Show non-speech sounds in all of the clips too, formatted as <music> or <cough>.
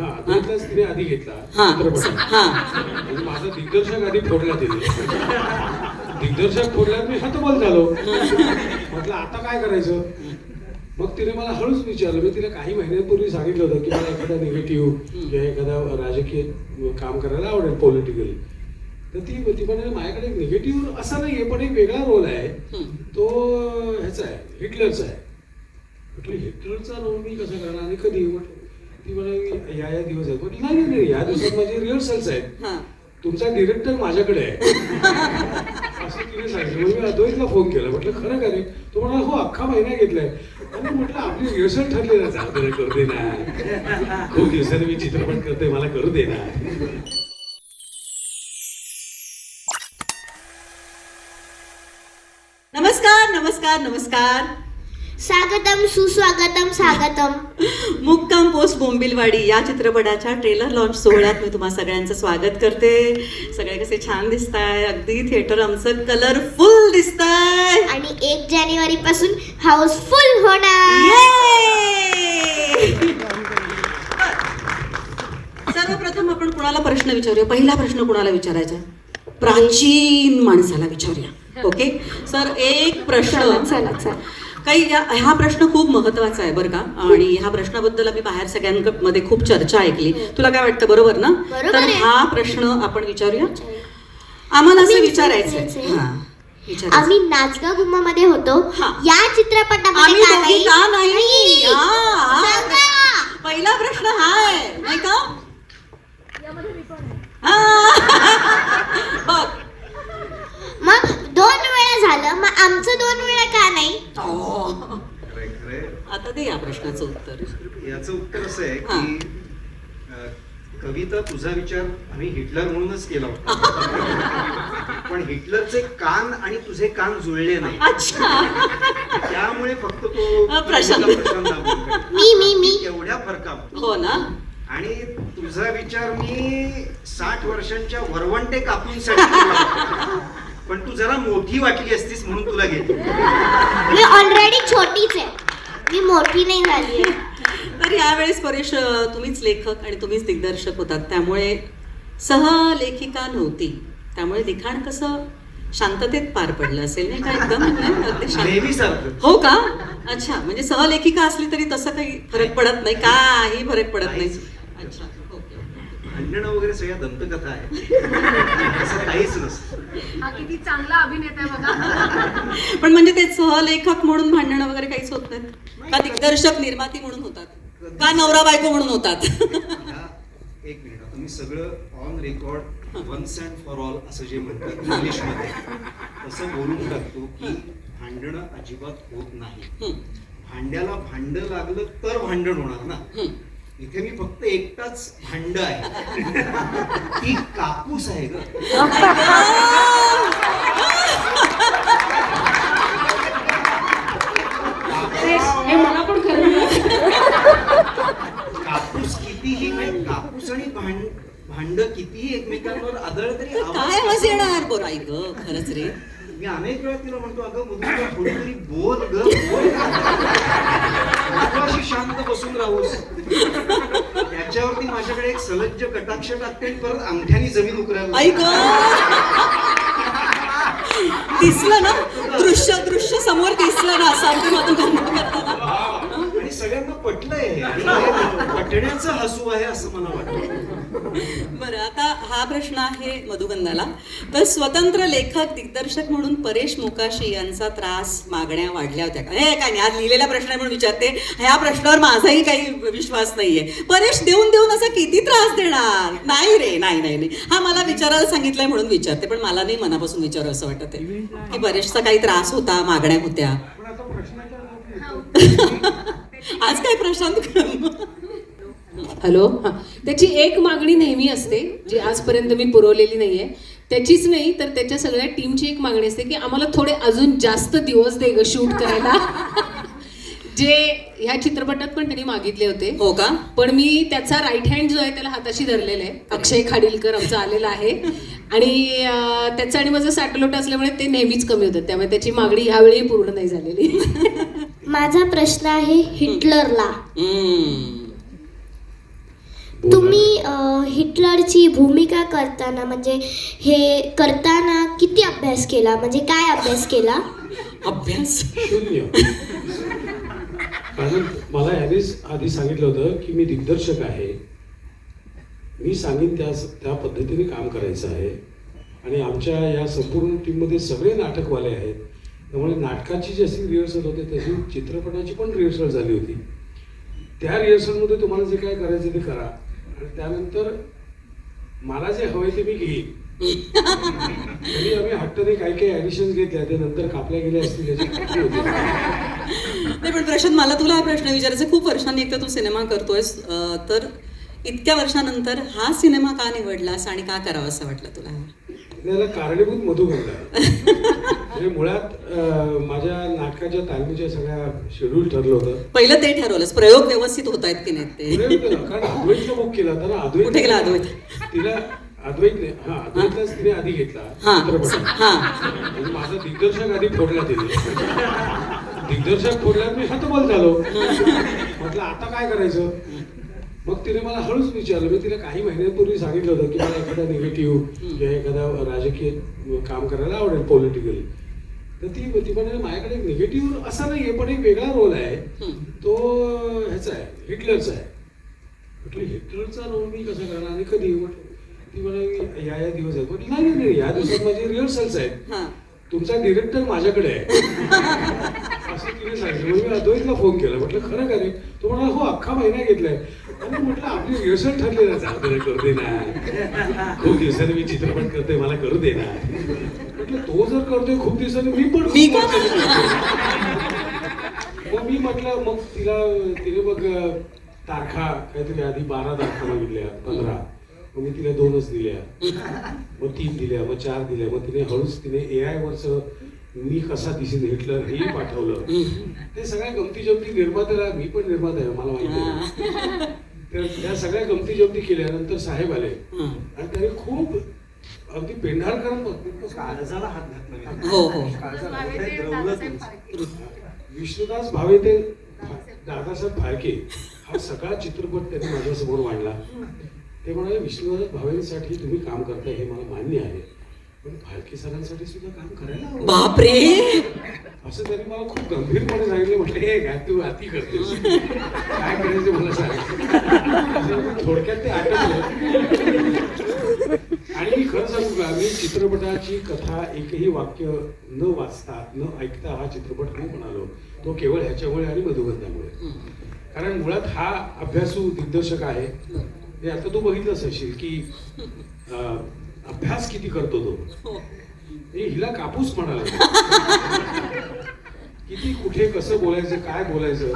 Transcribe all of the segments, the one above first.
हा आधी घेतला. हा. हा. म्हणजे माझा दिग्दर्शक आधी फोडला तिने दिग्दर्शक फोडल्यावर मी हतबल झालो. म्हटलं आता काय करायचं? मग तिने मला हळूच विचारलं. मी तिला काही महिन्यांपूर्वी सांगितलं होतं की मला एखादा निगेटिव्ह किंवा एखादा राजकीय काम करायला आवडेल पॉलिटिकली तर ती ती म्हणाली माझ्याकडे निगेटिव्ह असा नाहीये पण एक वेगळा रोल आहे. तो ह्याचा आहे. हिटलरचा आहे. म्हटलं हिटलरचा रोल मी कसा करणार? आणि कधी? म्हटलं ती म्हणाली या या दिवस आहेत. म्हटलं नाही नाही, या दिवसात माझी रिहर्सल्स आहेत हा. तुमचा डिरेक्टर माझ्याकडे आहे. असं तिने सांगितलं. मग मी अद्वैतला फोन केला. म्हटलं खरं का रे तो म्हणाला हो अख्खा महिना घेतलाय. आणि म्हटलं आपली रिहर्सल ठरली ना चालतं रे करू दे ना. खूप दिवसांनी मी चित्रपट करते मला करू दे ना. नमस्कार नमस्कार नमस्कार. स्वागतम सुस्वागतम स्वागतम. मुक्काम पोस्ट बोंबिलवाडी या चित्रपटाच्या ट्रेलर लॉन्च सोहळ्यात मी तुम्हा सगळ्यांचं स्वागत करते. सगळे कसे छान दिसताय. अगदी थिएटर आमचं कलरफुल दिसतंय. आणि एक जानेवारी पासून हाऊसफुल होणार! सर्वप्रथम आपण कुणाला प्रश्न विचारूया? पहिला प्रश्न कुणाला विचारायचा? प्राचीन माणसाला विचारूया. ओके सर एक प्रश्न. चला चला. काही या- हा प्रश्न खूप महत्त्वाचा आहे बरं का. आणि ह्या प्रश्नाबद्दल आम्ही बाहेर सगळ्यांमध्ये खूप चर्चा ऐकली. तुला काय वाटतं बरोबर ना? तर. हा प्रश्न आपण विचारूया. आम्हाला असं विचारायचं. हा आम्ही नाचगा गुम्मा मध्ये होतो. हा. या चित्रपटामध्ये का नाही? हा, हा. पहिला प्रश्न हा आहे. नाही का? हा. मग दोन वेळा झालं. मग आमचं दोन वेळा हो. आता दे या प्रश्नाचं उत्तर. याचं उत्तर असं आहे की अं, कविता तुझा विचार आम्ही हिटलर म्हणूनच केला होता. <laughs> पण हिटलरचे कान आणि तुझे कान जुळले नाही. अच्छा. त्यामुळे फक्त तो अं, प्रशांत. मी मी मी. एवढ्या फरकात हो ना. आणि तुझा विचार मी साठ वर्षांच्या वरवंटे कापूंसाठी केला होता. पण तू जरा मोठी वाटली असतीस म्हणून तुला घेतली. मी ऑलरेडी छोटीच आहे. मी मोठी नाही झाली तर यावेळेस परेश तुम्हीच लेखक आणि तुम्हीच दिग्दर्शक होतात. त्यामुळे सहलेखिका नव्हती. त्यामुळे लिखाण कसं शांततेत पार पडलं असेल नाही का? एकदम हो का? अच्छा. म्हणजे सहलेखिका असली तरी तसं काही फरक पडत नाही. काही फरक पडत नाही. अच्छा. भांडणं वगैरे सगळ्या दंतकथा आहे असं काहीच नसतं. हा किती चांगला अभिनेता आहे बघा. पण म्हणजे ते सहलेखक म्हणून भांडणं वगैरे काहीच होत नाहीत. का दिग्दर्शक निर्माती म्हणून होतात? का नवरा बायको म्हणून होतात? एक मिनिट आता मी सगळं on record once and for all असं जे म्हणतात इंग्लिशमध्ये तसं बोलून टाकतो की भांडणं अजिबात होत नाही. भांड्याला भांड लागलं तर भांडण होणार ना. इथे मी फक्त एकटाच भांड आहे. <laughs> ती कापूस आहे ग. हे मला पण कापूस कितीही नाही कापूस आणि भांड भांड कितीही एकमेकांवर आदळ तरी आवाज काय येणार बरं आई ग खरंच रे. मी अनेक वेळा तिला म्हणतो अगं थोडीतरी बोल ग बोल. अशी शांत बसून राहूस त्याच्यावरती माझ्याकडे एक सलज्ज कटाक्ष टाकते आणि परत अंगठ्यानी जमीन उकरायला ग! दिसलं ना? दृश्य दृश्य समोर दिसलं ना? असं. आणि सगळ्यांना पटलंय. पटण्याचं हसू आहे असं मला वाटतं. बरं आता हा प्रश्न आहे मधुगंधाला तर स्वतंत्र लेखक दिग्दर्शक म्हणून परेश मोकाशी यांचा त्रास मागण्या वाढल्या होत्या. का हे काय नाही आज लिहिलेला प्रश्न आहे म्हणून विचारते. ह्या प्रश्नावर माझाही काही विश्वास नाहीये. परेश देऊन देऊन असा किती त्रास देणार? नाही रे नाही नाही नाही. हा मला विचारायला सांगितलंय म्हणून विचारते पण मला नाही मनापासून विचारू असं वाटत आहे. की परेशचा काही त्रास होता मागण्या होत्या? <laughs> आज काय प्रशांत हॅलो? हा. त्याची एक मागणी नेहमी असते जी आजपर्यंत मी पुरवलेली नाहीये. त्याचीच नाही तर त्याच्या सगळ्या टीमची एक मागणी असते की आम्हाला थोडे अजून जास्त दिवस दे ग शूट करायला. <laughs> जे ह्या चित्रपटात पण त्यांनी मागितले होते. हो का? पण मी त्याचा राईट हँड जो आहे त्याला हाताशी धरलेला आहे अक्षय खाडीलकर आमचा आलेला आहे. आणि अं, त्याचं आणि माझं सॅटलोट असल्यामुळे ते नेहमीच कमी होतात. त्यामुळे त्याची मागणी ह्यावेळी पूर्ण नाही झालेली. <laughs> माझा प्रश्न आहे हिटलरला. तुम्ही हिटलरची भूमिका करताना म्हणजे हे करताना किती अभ्यास केला? म्हणजे काय अभ्यास केला? अभ्यास शून्य. कारण मला यानेच आधी सांगितलं होतं की मी दिग्दर्शक आहे. मी सांगेन त्या त्या पद्धतीने काम करायचं आहे. आणि आमच्या या संपूर्ण टीममध्ये सगळे नाटकवाले आहेत. त्यामुळे नाटकाची जशी रिहर्सल होते तशी चित्रपटाची पण रिहर्सल झाली होती. त्या रिहर्सलमध्ये तुम्हाला जे काय करायचं ते करा. त्यानंतर मला जे हवंय ते मी घेईन तरी आम्ही हट्टाने काही काही ऍडिशन्स घेतल्या ते नंतर कापल्या गेल्या असतील याची नाही पण प्रशांत मला तुला हा प्रश्न विचारायचा. खूप वर्षांनी एकदा तू सिनेमा करतोयस अं, तर इतक्या वर्षानंतर हा सिनेमा का निवडलास आणि का करावा असं वाटलं तुला त्याला कारणीभूत मधुगंधा. म्हणजे मुळात माझ्या नाटकाच्या तालमीच्या सगळ्या शेड्यूल ठरलं होतं. पहिलं ते ठरवलंस प्रयोग व्यवस्थित होत आहेत की पुढे ते? कारण अद्वैतला बुक केला ना अद्वैत कुठे गेला अद्वैत? तिला अद्वैतने हा अद्वैतलाच तिने आधी घेतला हा. चित्रपटात. म्हणजे माझा दिग्दर्शक आधी फोडला तिने. दिग्दर्शक फोडल्यावर मी हतबल झालो. म्हटलं आता काय करायचं? मग तिने मला हळूच विचारलं मी तिला काही महिन्यांपूर्वी सांगितलं होतं की मला एखादा निगेटिव्ह किंवा एखादा राजकीय काम करायला आवडेल पॉलिटिकली तर ती ती म्हणाली माझ्याकडे एक निगेटिव्ह असा नाहीये पण एक वेगळा रोल आहे. तो ह्याचा आहे हिटलरचा आहे. म्हटलं हिटलरचा रोल मी कसा करणार? आणि कधी? म्हटलं ती म्हणाली या या दिवस आहेत. म्हटलं नाही नाही, नाही या दिवसात माझे रिहर्सल्स आहेत. हा. तुमचा डिरेक्टर माझ्याकडे आहे. <laughs> असं तिने सांगितलं. मी अद्वैतला फोन केला. म्हटलं खरं का रे? तो म्हणाला हो अख्खा महिना घेतलाय. आणि म्हटलं आपली रिहर्सल ठरली ना करू दे ना. <laughs> खूप दिवसांनी मी चित्रपट करतोय मला करू दे ना. म्हटलं तो जर करतोय खूप दिवसांनी मी पण मी का? मग मी म्हटलं मग तिला तिने मग तारखा काहीतरी आधी बारा तारखा मागितल्या पंधरा. मग मी तिला दोनच दिल्या. मग तीन दिल्या मग चार दिल्या. मग तिने हळूच तिने ए आय वरच मी कसा दिसेन हिटलर हेही पाठवलं. ते सगळ्या गमती जमती निर्मात्याला मी पण निर्माता आहे मला माहिती आहे. तर त्या सगळ्या गमती जमती केल्यानंतर साहेब आले. हं. आणि त्याने खूप अगदी पेंढारकर काळजाला हात घातला हो, हो. विष्णुदास भावे ते दादासाहेब फाळके हा सगळा चित्रपट त्यांनी माझ्यासमोर मांडला. ते म्हणाले विष्णुदास भावेंसाठी तुम्ही काम करताय हे मला मान्य आहे. पण फाळके सरांसाठी सुद्धा काम करायला. बापरे! असं त्यांनी मला खूप गंभीरपणे सांगितलं. म्हटलं हे काय तू अति करतेस. काय करायचं मला सांग. थोडक्यात ते आटकलं आणि मी खरं सांगू का मी चित्रपटाची कथा एकही वाक्य न वाचता न ऐकता हा चित्रपट खूप म्हणालो. तो केवळ ह्याच्यामुळे आणि मधुगंधामुळे कारण मुळात हा अभ्यासू दिग्दर्शक आहे. हे आता तू बघितलंच असेल की अभ्यास किती करतो तो. हे. हिला कापूस म्हणाला <laughs> किती कुठे कसं बोलायचं काय बोलायचं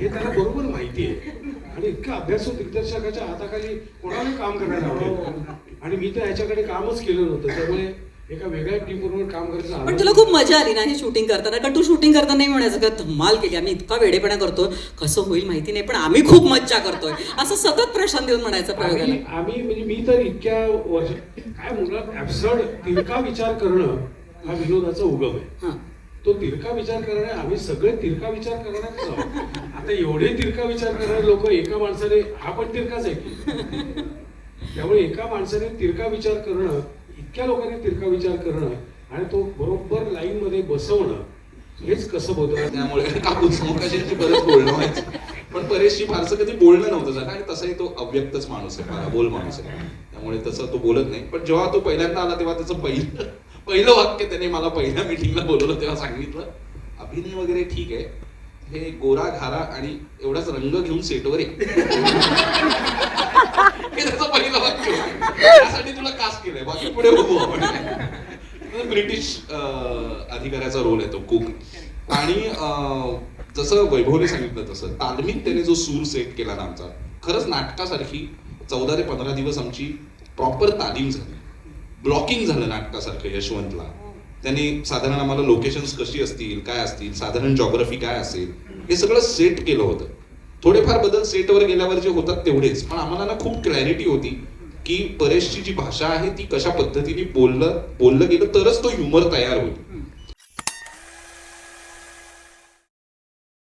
हे त्याला बरोबर माहिती आहे आणि इतकं अभ्यासू दिग्दर्शकाच्या हाताखाली कोणाला काम करायला आवडेल? आणि मी तर ह्याच्याकडे कामच केलं नव्हतं त्यामुळे एका वेगळ्या टीम बरोबर काम करायचं पण तुला खूप मजा आली ना हे शूटिंग करताना? कारण तू शूटिंग करताना नाही म्हणायचं का धमाल केली आम्ही इतका वेडेपणा करतोय कसं होईल माहिती नाही पण आम्ही खूप मज्जा करतोय. असं सतत प्रश्न देऊन म्हणायचं आम्ही प्रयोगाला आम्ही म्हणजे मी तर इतक्या वर्ष काय मुलात ऍब्सर्ड तिरका विचार करणं हा विनोदाचा उगम आहे. हां. तो तिरका विचार करणे आम्ही सगळे तिरका विचार करणारच आहोत. आता एवढे तिरका विचार करणारे लोक एका माणसाने हा पण तिरकाच आहे की. त्यामुळे एका माणसाने तिरका विचार करणं इतक्या लोकांनी तिरका विचार करणं आणि तो बरोबर लाईन मध्ये बसवणं हेच कसं होतं त्यामुळे आपण मोकाशांची बरंच बोलणं व्हायचं? पण परेशशी फारसं कधी बोलणं नव्हतं झालं आणि तसाही तो अव्यक्तच माणूस आहे बोल माणूस आहे. त्यामुळे तसं तो बोलत नाही. पण जेव्हा तो पहिल्यांदा आला तेव्हा त्याचं पहिलं पहिलं वाक्य त्याने मला पहिल्या मिटिंगला बोलवलं तेव्हा सांगितलं. अभिनय वगैरे ठीक आहे. हे गोरा घारा आणि एवढाच रंग घेऊन सेटवर ये. हे त्याचं पहिलं वाक्य त्यासाठी तुला कास्ट केलंय. बाकी पुढे बघू आपण. ब्रिटिश अधिकाऱ्याचा रोल आहे तो कुक आणि जसं वैभवने सांगितलं तसं तालमीत त्याने जो सूर सेट केला ना आमचा खरंच नाटकासारखी चौदा ते पंधरा दिवस आमची प्रॉपर तालीम झाली. ब्लॉकिंग झालं नाटकासारखं यशवंतला. त्यांनी साधारण आम्हाला लोकेशन्स कशी असतील काय असतील साधारण जॉग्रफी काय असेल हे सगळं सेट केलं होतं. थोडेफार बदल सेटवर गेल्यावर जे होतात तेवढेच. पण आम्हाला ना खूप क्लॅरिटी होती की परेशची जी भाषा आहे ती कशा पद्धतीने बोललं बोललं गेलं तरच तो ह्युमर तयार होईल.